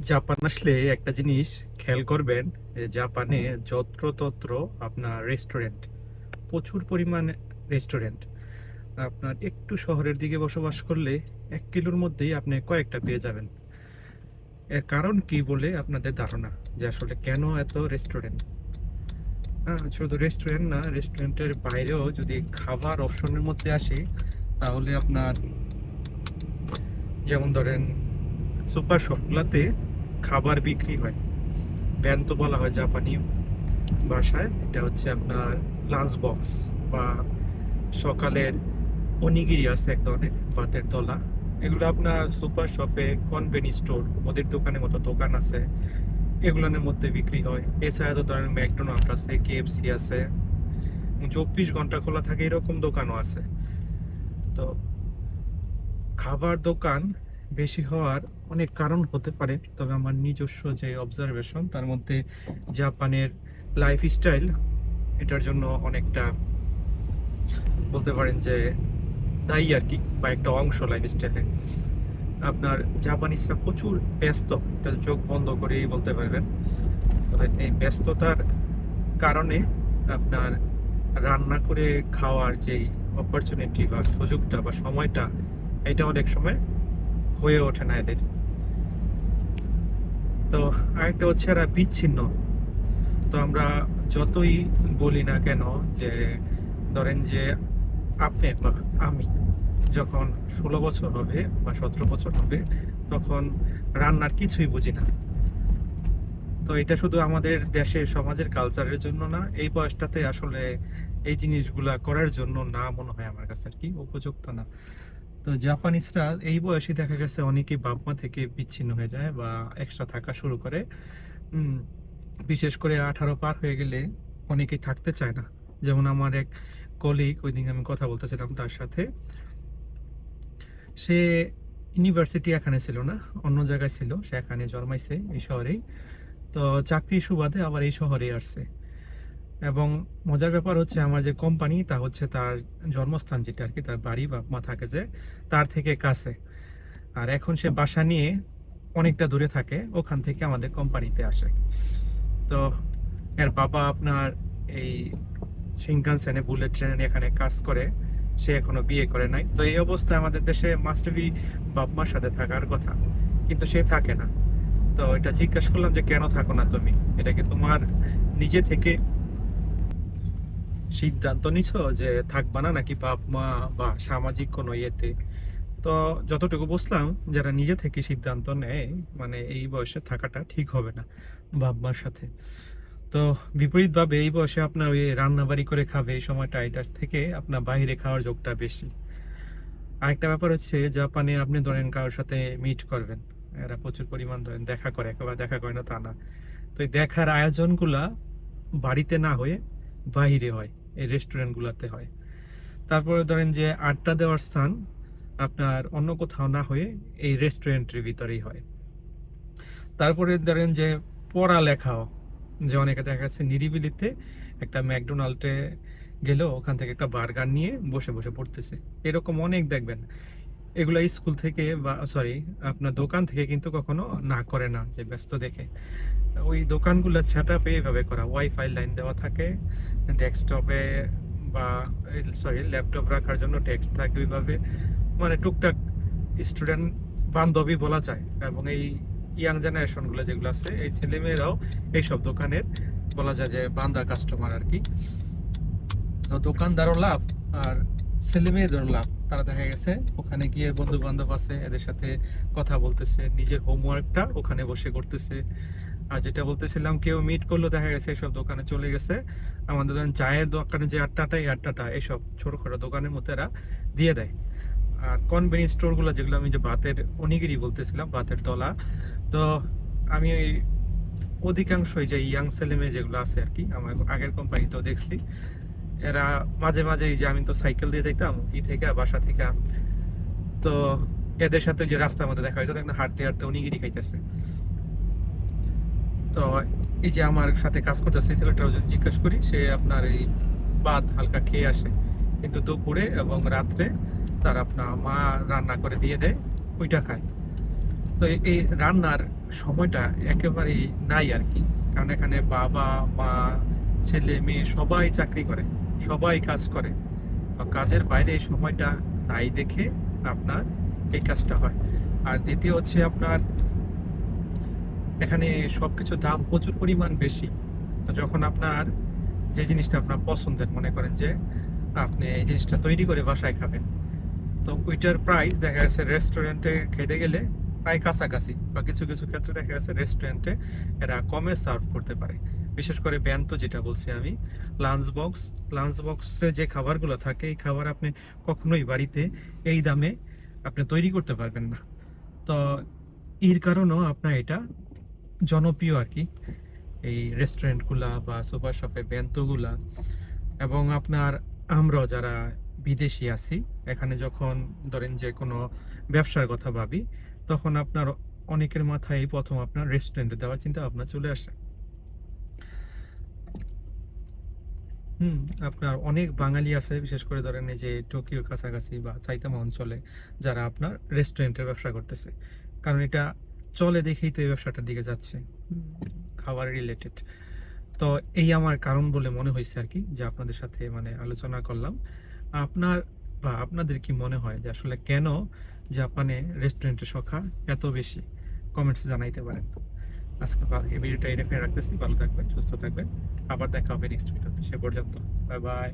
Japan আসলে একটা জিনিস খেয়াল করবেন জাপানে যত্রতত্র আপনার রেস্টুরেন্ট প্রচুর পরিমাণে রেস্টুরেন্ট আপনার একটু শহরের দিকে বসবাস করলে এক কিলোর মধ্যেই আপনি কয়েকটা পেয়ে যাবেন। এর কারণ কি বলে আপনাদের ধারণা? যে আসলে কেন এত রেস্টুরেন্ট হ্যাঁ শুধু রেস্টুরেন্ট না রেস্টুরেন্টের বাইরেও যদি খাবার অপশনের মধ্যে আসি, তাহলে আপনার যেমন ধরেন সুপার শপগুলোতে খাবার বিক্রি হয়। ব্যান্ত বলা হয় জাপানি ভাষায়, এটা হচ্ছে আপনার লাঞ্চ বক্স বা সকালের অনিগিরি আছে এক ধরনের, ভাতের তলা। এগুলো আপনার সুপার শপে কনভেনি স্টোর ওদের দোকানের মতো দোকান আছে। এগুলোর মধ্যে বিক্রি হয়। এছাড়া তো ধরেন ম্যাকডোনাল্ড আছে, কেএফসি আছে, চব্বিশ ঘণ্টা খোলা থাকে, এরকম দোকানও আছে। তো খাবার দোকান বেশি হওয়ার অনেক কারণ হতে পারে, তবে আমার নিজস্ব যে অবজারভেশন তার মধ্যে জাপানের লাইফ স্টাইল এটার জন্য অনেকটা বলতে পারেন যে দায়ী আর কি, বা একটা অংশ লাইফ স্টাইলের আপনার জাপানিজরা প্রচুর ব্যস্ত এটা চোখ বন্ধ করেই বলতে পারবেন। তবে এই ব্যস্ততার কারণে আপনার রান্না করে খাওয়ার যেই অপরচুনিটি বা সুযোগটা বা সময়টা, এটা অনেক সময় হয়ে ওঠে না এদের। তো আরেকটা হচ্ছে এরা বিচ্ছিন্ন। তো আমরা যতই বলি না কেন যে, ধরেন যে আপনি বা আমি যখন ষোলো বছর হবে বা সতেরো বছর হবে, তখন রান্নার কিছুই বুঝি না। তো এটা শুধু আমাদের দেশে, সমাজের কালচারের জন্য না, এই বয়সটাতে আসলে এই জিনিসগুলা করার জন্য না মনে হয় আমার কাছে আর কি, উপযুক্ত না। তো জাপানিজরা এই বয়সে দেখা গেছে অনেকেই বাপ মা থেকে বিচ্ছিন্ন হয়ে যায় বা এক্সট্রা থাকা শুরু করে। বিশেষ করে আঠারো পার হয়ে গেলে অনেকেই থাকতে চায় না। যেমন আমার এক কলিগ ওই দিন আমি কথা বলতেছিলাম তার সাথে। সে ইউনিভার্সিটি এখানে ছিল না, অন্য জায়গায় ছিল, সে এখানে জন্মাইছে এই শহরেই। তো চাকরি সুবাদে আবার এই শহরে আসছে। এবং মজার ব্যাপার হচ্ছে আমার যে কোম্পানি তা হচ্ছে তার জন্মস্থান যেটা আর কি, তার বাড়ি বাপ মা থাকে যে, তার থেকে কাছে। আর এখন সে বাসা নিয়ে অনেকটা দূরে থাকে, ওখান থেকে আমাদের কোম্পানিতে আসে। তো এর বাবা আপনার এই শিনকানসেনে বুলেট ট্রেনে এখানে কাজ করে, সে এখনও বিয়ে করে নাই। তো এই অবস্থায় আমাদের দেশে মাস্টারবি বাপ মার সাথে থাকার কথা, কিন্তু সে থাকে না। তো এটা জিজ্ঞাসা করলাম যে, কেন থাকো না তুমি? এটা কি তোমার নিজে থেকে সিদ্ধান্ত নিছো যে থাকবা না নাকি বাপ, মা বা সামাজিক কোনো ইয়েতে? তো যতটুকু বুঝলাম, যারা নিজে থেকে সিদ্ধান্ত নেয় মানে এই বয়সে থাকাটা ঠিক হবে না বাপ মার সাথে। তো বিপরীতভাবে এই বয়সে আপনার ওই রান্নাবাড়ি করে খাবে এই সময়টা, এটার থেকে আপনার বাইরে খাওয়ার যোগটা বেশি। আরেকটা ব্যাপার হচ্ছে, জাপানে আপনি ধরেন কারোর সাথে মিট করবেন। এরা প্রচুর পরিমাণ ধরেন দেখা করে, একেবারে দেখা করে না তা না। তো এই দেখার আয়োজনগুলা বাড়িতে না হয়ে বাইরে হয়, এই রেস্টুরেন্টগুলোতে হয়। তারপরে ধরেন যে আড্ডা দেওয়ার স্থান আপনার অন্য কোথাও না হয়ে এই রেস্টুরেন্টের ভিতরেই হয়। তারপরে ধরেন যে পড়ালেখাও, যে অনেকে দেখা যাচ্ছে নিরিবিলিতে একটা ম্যাকডোনাল্ডে গেলেও ওখান থেকে একটা বার্গার নিয়ে বসে বসে পড়তেছে। এরকম অনেক দেখবেন। এগুলো স্কুল থেকে বা সরি আপনার দোকান থেকে কিন্তু কখনো না করে না, যে ব্যস্ত দেখে। ওই দোকানগুলো সেট আপ এইভাবে করা। ওয়াইফাই লাইন দেওয়া থাকে ডেস্কটপে বা সরি ল্যাপটপ রাখার জন্য ডেস্ক থাকে ওইভাবে মানে টুকটাক স্টুডেন্ট বান্ধবী বলা যায় এবং এই ইয়াং জেনারেশনগুলো যেগুলো আছে, এই ছেলেমেয়েরাও এইসব দোকানের বলা যায় যে বান্দা কাস্টমার আর কি তো দোকানদারও লাভ আর ছেলে মেয়েদেরও লাভ। তারা দেখা গেছে ওখানে গিয়ে বন্ধু বান্ধব আছে, এদের সাথে কথা বলতেছে, নিজের হোমওয়ার্কটা ওখানে বসে করতেছে। আর যেটা বলতেছিলাম, কেউ মিট করল দেখা গেছে এইসব দোকানে চলে গেছে। আমাদের ধরেন চায়ের দোকানে যে আটটাটা এই আটটাটা এইসব ছোটখাটো দোকানের মধ্যে এরা দিয়ে দেয়। আর কনভেনিয়েন্স স্টোরগুলো যেগুলো আমি যে বাতের অনিগিরি বলতেছিলাম বাতের তলা, তো আমি ওই অধিকাংশই যে ইয়াং ছেলে মেয়ে যেগুলো আছে আর কি, আমার আগের কোম্পানিতেও দেখছি, এরা মাঝে মাঝে যে আমি তো সাইকেল দিয়ে যাইতাম, ই থেকে বাসা থেকে। তো এদের সাথে যে রাস্তার মধ্যে দেখা হয়তো দেখলাম হাঁটতে হাঁটতে অনিগিরি খাইতেছে। তো এই যে আমার সাথে কাজ করতেছে সেই ছেলেটাও যদি জিজ্ঞেস করি, সে আপনার এই ভাত হালকা খেয়ে আসে। কিন্তু দুপুরে এবং রাত্রে তার আপনার মা রান্না করে দিয়ে দেয়, ওইটা খায়। তো এই রান্নার সময়টা একেবারেই নাই আর কি। কারণ এখানে বাবা, মা, ছেলে, মেয়ে সবাই চাকরি করে, সবাই কাজ করে। তো কাজের বাইরে এই সময়টা নাই দেখে আপনার এই কাজটা হয়। আর দ্বিতীয় হচ্ছে আপনার এখানে সবকিছু দাম প্রচুর পরিমাণ বেশি। তো যখন আপনার যে জিনিসটা আপনার পছন্দের, মনে করেন যে আপনি এই জিনিসটা তৈরি করে বাসায় খাবেন, তো ওইটার প্রাইস দেখা গেছে রেস্টুরেন্টে খেতে গেলে প্রায় কাছাকাছি বা কিছু কিছু ক্ষেত্রে দেখা গেছে রেস্টুরেন্টে এরা কমে সার্ভ করতে পারে। বিশেষ করে ব্যান্ত যেটা বলছি আমি লাঞ্চ বক্স লাঞ্চ বক্সে যে খাবারগুলো থাকে, এই খাবার আপনি কখনোই বাড়িতে এই দামে আপনি তৈরি করতে পারবেন না। তো এর কারণেও আপনার এটা জনপ্রিয় আর কি। এই রেস্টুরেন্টগুলা বা সুপার শপে বেন্তগুলা এবং আপনার আমরাও যারা বিদেশি আছি, এখানে যখন ধরেন যে কোনো ব্যবসার কথা ভাবি, তখন আপনার অনেকের মাথায় প্রথম আপনার রেস্টুরেন্টে দেওয়ার চিন্তা ভাবনা চলে আসে। হুম, আপনার অনেক বাঙালি আছে, বিশেষ করে ধরেন এই যে টোকিওর কাছাকাছি বা সাইতামা অঞ্চলে যারা আপনার রেস্টুরেন্টের ব্যবসা করতেছে। কারণ এটা চলে দেখেই তো এই ব্যবসাটার দিকে যাচ্ছে। খাবার রিলেটেড তো এই আমার কারণ বলে মনে হয়েছে আর কি যে আপনাদের সাথে মানে আলোচনা করলাম। আপনার বা আপনাদের কি মনে হয় যে আসলে কেন জাপানে রেস্টুরেন্টের সংখ্যা এত বেশি? কমেন্টস জানাইতে পারেন। আজকে এই ভিডিওটা এখানে রাখতেছি। ভালো থাকবেন সুস্থ থাকবেন। আবার দেখা হবে নেক্সট ভিডিওতে সে পর্যন্ত। Bye bye